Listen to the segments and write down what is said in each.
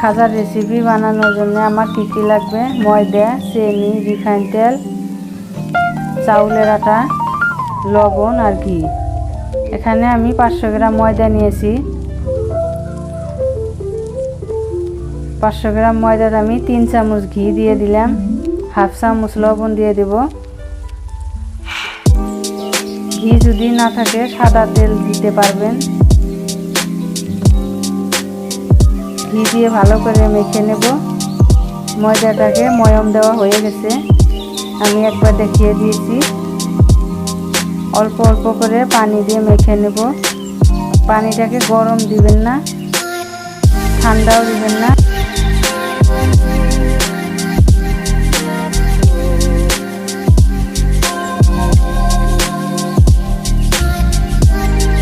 খাজার recipe বানানোর জন্য আমার কী কী লাগবে? ময়দা, চিনি রিফাইন তেল, চাউলের আটা, লবণ আর ঘি। এখানে আমি পাঁচশো গ্রাম ময়দা নিয়েছি। পাঁচশো গ্রাম ময়দার আমি তিন চামচ ঘি দিয়ে দিলাম। হাফ চামচ লবণ দিয়ে দেব। ঘি যদি না থাকে সাদা তেল দিতে পারবেন। ঘি দিয়ে ভালো করে মেখে নেব। ময়দাটাকে ময়ম দেওয়া হয়ে গেছে। আমি একবার দেখিয়ে দিয়েছি। অল্প অল্প করে পানি দিয়ে মেখে নেব। পানিটাকে গরম দিবেন না, ঠান্ডাও দিবেন না।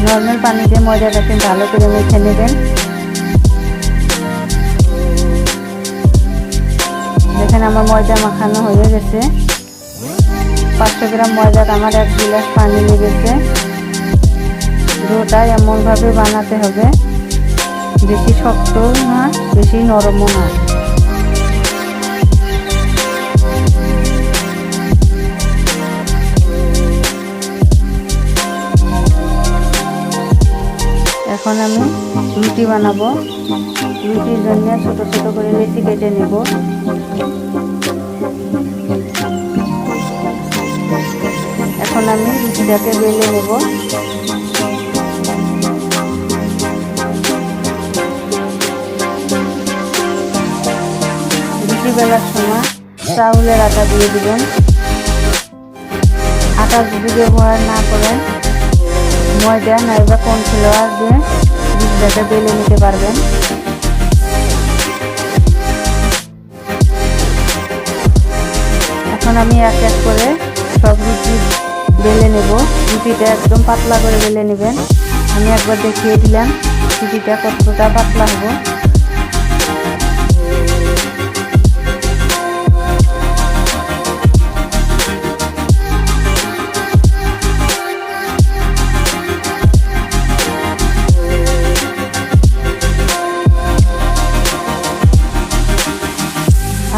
নর্মাল পানি দিয়ে ময়দাটাকে ভালো করে মেখে নেবেন। দেখেন আমার ময়দা মাখানো হয়ে গেছে। পাঁচশো গ্রাম ময়দার আমার এক গিলাস পানি লেগেছে। ডোটা এমনভাবে বানাতে হবে, বেশি শক্ত না, বেশি নরমও না। এখন আমি রুটি বানাবো। রুটির জন্য ছোট ছোট করে লেচি কেটে নেব। আমি রুটিটাকে বেলে নেব। বেলার সময় চাউলের আটা দিয়ে দিবেন। আটা যদি ব্যবহার না করেন, ময়দা নাইবা কর্নফ্লাওয়ার দিয়ে রুটিটাকে বেলে নিতে পারবেন। এখন আমি এক এক করে সব রুটি বেলে নেব। রুটিটা একদম পাতলা করে বেলে নেবেন। আমি একবার দেখিয়ে দিলাম রুটিটা কতটা পাতলা হবে।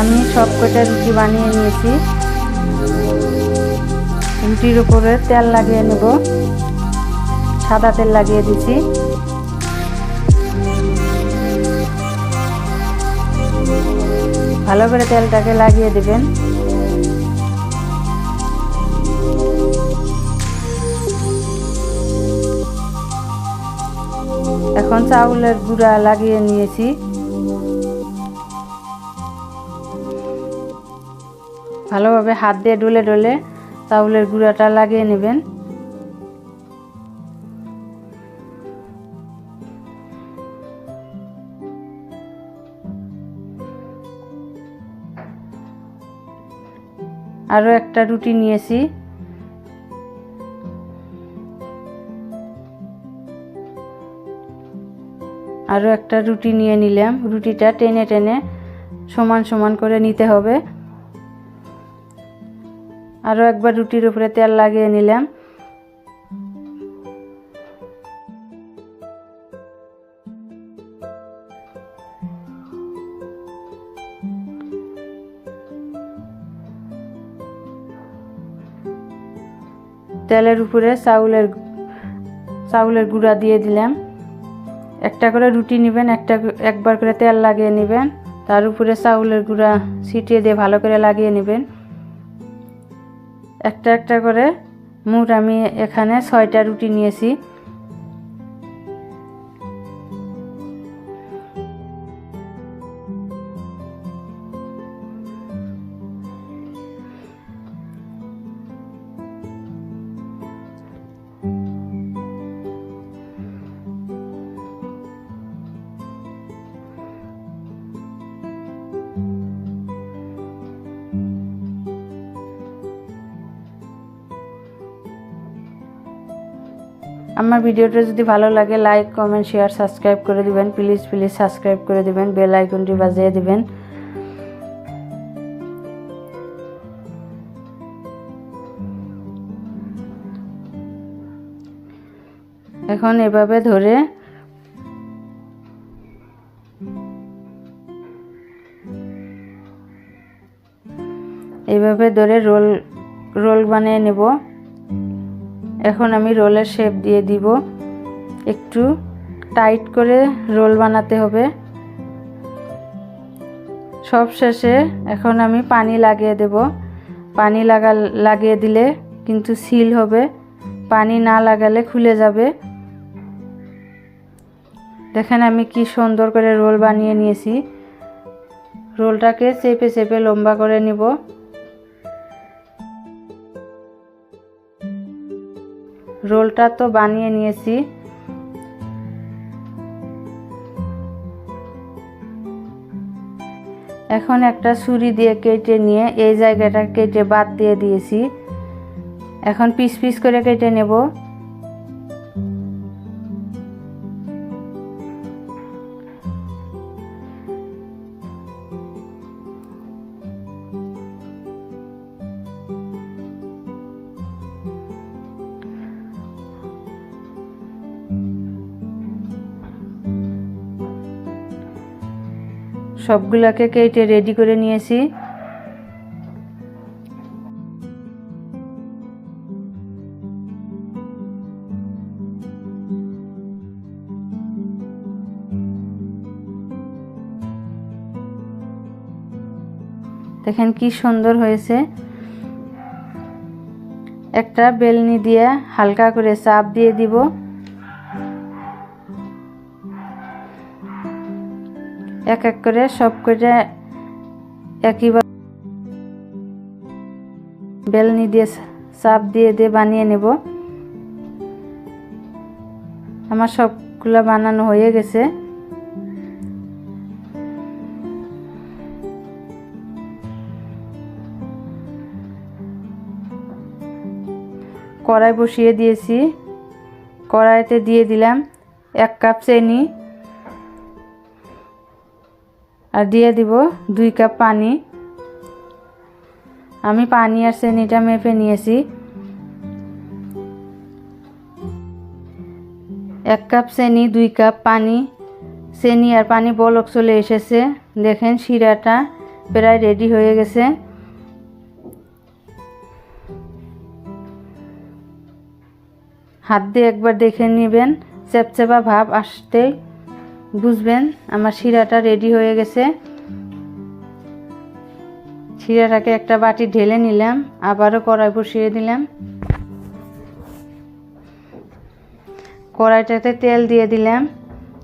আমি সব কটা রুটি বানিয়ে নিয়েছি। রুটির উপরে তেল লাগিয়ে নেব। সাদা তেল লাগিয়ে দিছি ভালো করে তেলটাকে লাগিয়ে দেবেন। এখন চাউলের গুঁড়া লাগিয়ে নিয়েছি। ভালোভাবে হাত দিয়ে ডলে ডলে চাউলের গুঁড়াটা লাগিয়ে নেবেন। আরও একটা রুটি নিয়েছি। আরও একটা রুটি নিয়ে নিলাম। রুটিটা টেনে টেনে সমান সমান করে নিতে হবে। আরও একবার রুটির উপরে তেল লাগিয়ে নিলাম। তেলের উপরে চাউলের চাউলের গুঁড়া দিয়ে দিলাম। একটা করে রুটি নেবেন, একটা একবার করে তেল লাগিয়ে নেবেন। তার উপরে চাউলের গুঁড়া ছিটিয়ে দিয়ে ভালো করে লাগিয়ে নেবেন। একটা একটা করে। মোট আমি এখানে ছয়টা রুটি নিয়েছি। আমার ভিডিওটা যদি ভালো লাগে লাইক কমেন্ট শেয়ার সাবস্ক্রাইব করে দিবেন। প্লিজ প্লিজ সাবস্ক্রাইব করে দিবেন। বেল আইকনটি বাজিয়ে দিবেন। এখন এভাবে ধরে এইভাবে ধরে রোল রোল বানিয়ে নেব। এখন আমি রোলের শেপ দিয়ে দিব। একটু টাইট করে রোল বানাতে হবে। সব শেষে এখন আমি পানি লাগিয়ে দেব। পানি লাগা, লাগিয়ে দিলে কিন্তু সিল হবে। পানি না লাগালে খুলে যাবে। দেখেন আমি কি সুন্দর করে রোল বানিয়ে নিয়েছি। রোলটাকে চেপে চেপে লম্বা করে নিব। রোলটা তো বানিয়ে নিয়েছি। এখন একটা ছুরি দিয়ে কেটে নিয়ে এই জায়গাটা কেটে বাদ দিয়ে দিয়েছি। এখন পিস পিস করে কেটে নেব। সবগুলাকে কেটে রেডি করে নিয়েছি। দেখেন কি সুন্দর হয়েছে। একটা বেলনি দিয়ে হালকা করে চাপ দিয়ে দিব। এক এক করে সব কটা একইভাবে বেলনি দিয়ে চাপ দিয়ে দিয়ে বানিয়ে নেব। আমার সবগুলা বানানো হয়ে গেছে। কড়াই বসিয়ে দিয়েছি। কড়াইতে দিয়ে দিলাম এক কাপ চিনি। আর দিয়ে দিব দুই কাপ পানি। আমি পানি আর চেনিটা মেপে নিয়েছি। এক কাপ চেনি, দুই কাপ পানি। চেনি আর পানি বলক চলে এসেছে। দেখেন শিরাটা প্রায় রেডি হয়ে গেছে। হাত দিয়ে একবার দেখে নেবেন। চেপচেপা ভাব আসতেই বুঝবেন, আমার শিরাটা রেডি হয়ে গেছে। শিরাটাকে একটা বাটি ঢেলে নিলাম, আবারও কড়াই বসিয়ে দিলাম। কড়াইটাতে তেল দিয়ে দিলাম।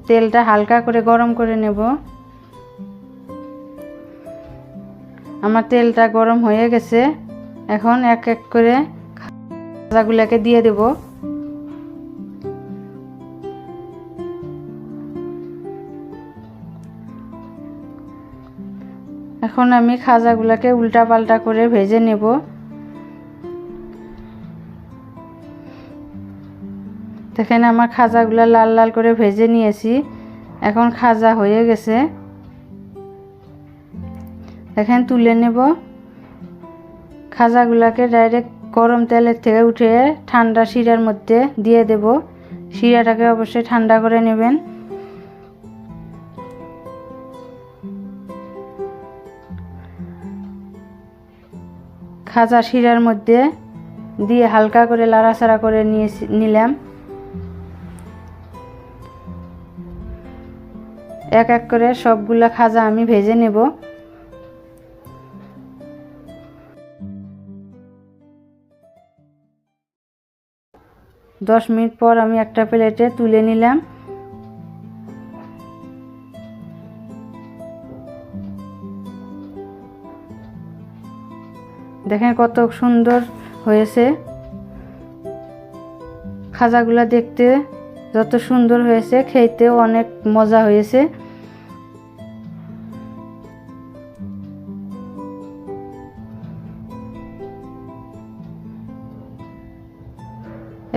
তেলটা হালকা করে গরম করে নেব। আমার তেলটা গরম হয়ে গেছে। এখন এক এক করে খাজাগুলোকে দিয়ে দেবো। এখন আমি খাজাগুলোকে উল্টা পাল্টা করে ভেজে নেব। দেখেন আমার খাজাগুলো লাল লাল করে ভেজে নিয়েছি। এখন খাজা হয়ে গেছে। দেখেন তুলে নেব। খাজাগুলোকে ডাইরেক্ট গরম তেলের থেকে উঠে ঠান্ডা শিরার মধ্যে দিয়ে দেব। শিরাটাকে অবশ্যই ঠান্ডা করে নেবেন। খাজা শিরার মধ্যে দিয়ে হালকা করে লাড়াচাড়া করে নিয়ে নিলাম। এক এক করে সবগুলা খাজা আমি ভেজে নেব। দশ মিনিট পর আমি একটা প্লেটে তুলে নিলাম। দেখেন কত সুন্দর হয়েছে। খাজাগুলা দেখতে যত সুন্দর হয়েছে, খেতেও অনেক মজা হয়েছে।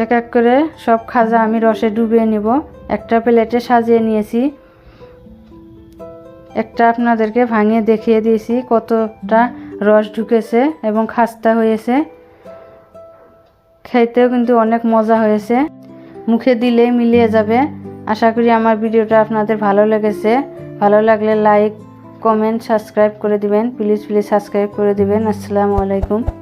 এক এক করে সব খাজা আমি রসে ডুবিয়ে নিব। একটা প্লেটে সাজিয়ে নিয়েছি। একটা আপনাদেরকে ভাঙিয়ে দেখিয়ে দিয়েছি কতটা রস ঢুকেছে এবং খাস্তা হয়েছে। খাইতেও কিন্তু অনেক মজা হয়েছে। মুখে দিলে মিলিয়ে যাবে। আশা করি আমার ভিডিওটা আপনাদের ভালো লেগেছে। ভালো লাগলে লাইক কমেন্ট সাবস্ক্রাইব করে দিবেন। প্লিজ প্লিজ সাবস্ক্রাইব করে দিবেন। আসসালামু আলাইকুম।